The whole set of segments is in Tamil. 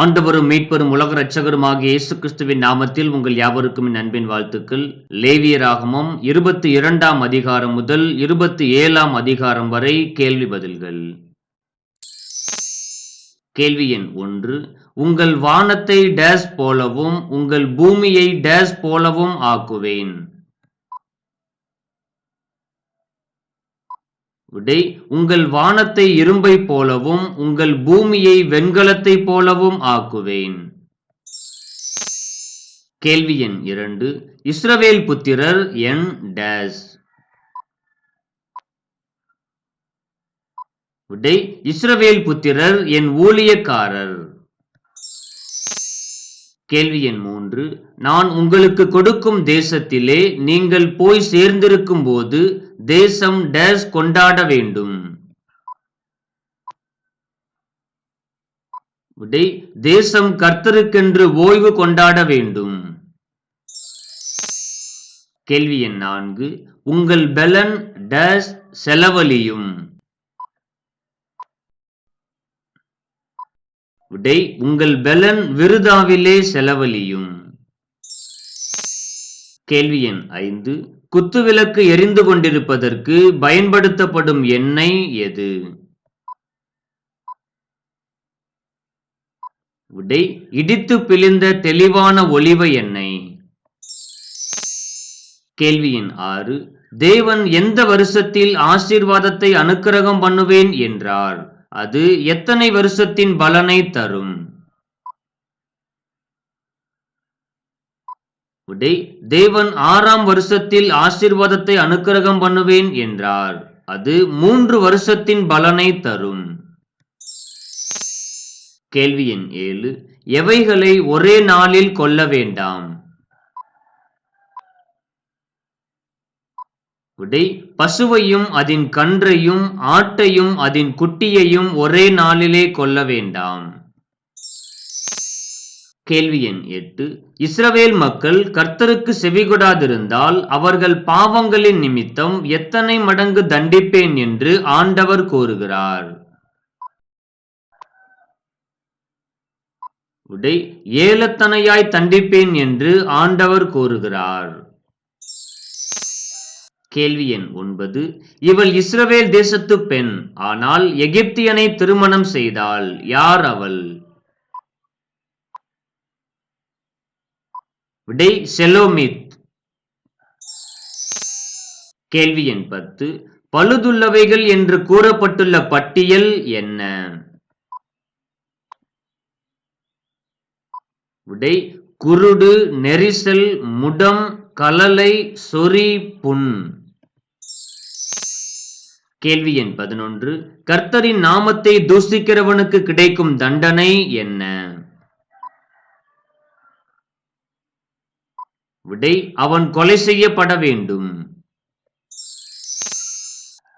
ஆண்டவரும் மீட்பரும் உலக இரட்சகருமாகிய இயேசு கிறிஸ்துவின் நாமத்தில் உங்கள் யாவருக்கும் என் அன்பின் வாழ்த்துக்கள். லேவியராகமும் இருபத்தி இரண்டாம் அதிகாரம் முதல் இருபத்தி ஏழாம் அதிகாரம் வரை கேள்வி பதில்கள். கேள்வி எண் ஒன்று. உங்கள் வானத்தை டேஸ் போலவும் உங்கள் பூமியை டேஸ் போலவும் ஆக்குவேன். விடை. உங்கள் வானத்தை இரும்பை போலவும் உங்கள் பூமியை வெண்கலத்தை போலவும் ஆக்குவேன். கேள்வி எண் இரண்டு. இஸ்ரவேல் புத்திரர் என் டேஸ். விடை. இஸ்ரவேல் புத்திரர் என் ஊழியக்காரர். கேள்வி எண் மூன்று. நான் உங்களுக்கு கொடுக்கும் தேசத்திலே நீங்கள் போய் சேர்ந்திருக்கும் போது தேசம் டேஸ் கொண்டாட வேண்டும். தேசம் கர்த்தருக்கென்று ஓய்வு கொண்டாட வேண்டும். கேள்வி எண் நான்கு உங்கள் பெலன் டேஸ் செலவழியும். விடை உங்கள் பெலன் விருதாவிலே செலவழியும். கேள்வி எண் ஐந்து குத்துவிளக்கு எரிந்து கொண்டிருப்பதற்கு பயன்படுத்தப்படும் எண்ணெய் எது? விடை இடித்து பிழிந்த தெளிவான ஒளிவ எண்ணெய். கேள்வியின் ஆறு தேவன் எந்த வருஷத்தில் ஆசீர்வாதத்தை அனுக்கிரகம் பண்ணுவேன்? என்றார். அது எத்தனை வருஷத்தின் பலனை தரும் விடை தேவன் ஆறாம் வருஷத்தில் ஆசீர்வாதத்தை அனுக்கிரகம் பண்ணுவேன் என்றார். அது மூன்று வருஷத்தின் பலனை தரும். கேள்வி எண் ஏழு. எவைகளை ஒரே நாளில் கொல்ல வேண்டாம்? விடை பசுவையும் அதன் கன்றையும் ஆட்டையும் அதன் குட்டியையும் ஒரே நாளிலே கொல்ல வேண்டாம். கேள்வி எண் எட்டு. இஸ்ரவேல் மக்கள் கர்த்தருக்கு செவிகொடாதிருந்தால் அவர்கள் பாவங்களின் நிமித்தம் எத்தனை மடங்கு தண்டிப்பேன் என்று ஆண்டவர் கூறுகிறார். உடை ஏலத்தனையாய் தண்டிப்பேன் என்று ஆண்டவர் கூறுகிறார். கேள்வி எண் ஒன்பது. இவள் இஸ்ரவேல் தேசத்து பெண் ஆனால் எகிப்தியனை திருமணம் செய்தாள். யார் அவள்? விடை செலோமித். கேள்வி எண் பத்து. பழுதுள்ளவைகள் என்று கூறப்பட்டுள்ள பட்டியல் என்ன? விடை குருடு நெரிசல் முடம் கலலை சொறி புண். கேள்வி எண் பதினொன்று. கர்த்தரின் நாமத்தை தூசிக்கிறவனுக்கு கிடைக்கும் தண்டனை என்ன? விடை அவன் கொலை செய்யப்பட வேண்டும்.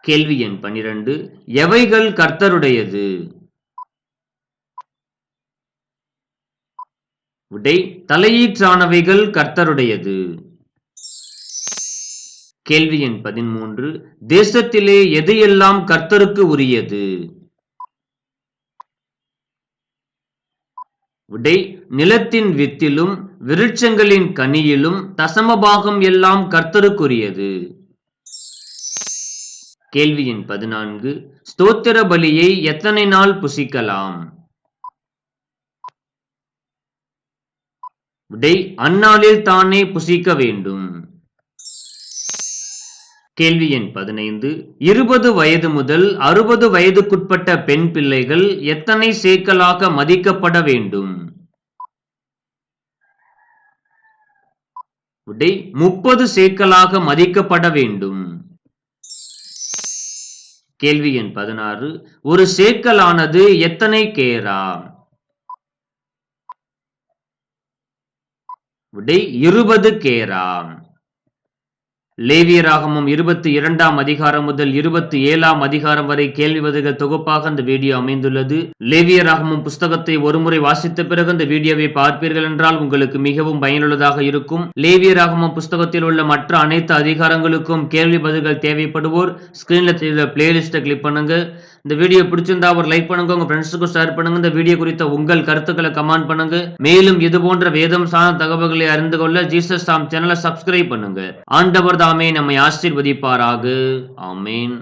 கேள்வி எண் பனிரெண்டு எவைகள் கர்த்தருடையது? விடை தலையீற்றானவைகள் கர்த்தருடையது. கேள்வி எண் பதிமூன்று. தேசத்திலே எது எல்லாம் கர்த்தருக்கு உரியது? விடை நிலத்தின் வித்திலும் விருட்சங்களின் கனியிலும் தசமபாகம் எல்லாம் கர்த்தருக்குரியது. கேள்வி எண் பதினான்கு ஸ்தோத்திர பலியை எத்தனை நாள் புசிக்கலாம்? விடை அந்நாளில் தானே புசிக்க வேண்டும். கேள்வி எண் பதினைந்து இருபது வயது முதல் அறுபது வயதுக்குட்பட்ட பெண் பிள்ளைகள் எத்தனை சேக்கலாக மதிக்கப்பட வேண்டும்? விடை முப்பது சேக்கலாக மதிக்கப்பட வேண்டும். கேள்வி எண் பதினாறு. ஒரு சேக்கலானது எத்தனை கேரா? விடை இருபது கேரா. லேவியராகமும் இருபத்தி இரண்டாம் அதிகாரம் முதல் இருபத்தி ஏழாம் அதிகாரம் வரை கேள்வி பதில்கள் தொகுப்பாக அந்த வீடியோ அமைந்துள்ளது. லேவியராகமும் புஸ்தகத்தை ஒருமுறை வாசித்த பிறகு அந்த வீடியோவை பார்ப்பீர்கள் என்றால் உங்களுக்கு மிகவும் பயனுள்ளதாக இருக்கும். லேவியராகமும் புஸ்தகத்தில் உள்ள மற்ற அனைத்து அதிகாரங்களுக்கும் கேள்வி பதில்கள் தேவைப்படுவோர் ஸ்கிரீன்ல தெரியுற பிளேலிஸ்ட்டை கிளிக் பண்ணுங்க இந்த வீடியோ பிடிச்சிருந்தா ஒரு லைக் பண்ணுங்க உங்க ஃப்ரெண்ட்ஸுக்கும் ஷேர் பண்ணுங்க. இந்த வீடியோ குறித்த உங்கள் கருத்துக்களை கமெண்ட் பண்ணுங்க. மேலும் இது போன்ற வேதம் சார்ந்த தகவல்களை அறிந்து கொள்ள ஜீசஸ் தாம் சேனலை சப்ஸ்கிரைப் பண்ணுங்க. ஆண்டவர் தாமே நம்மை ஆசீர்வதிப்பாராக. ஆமீன்.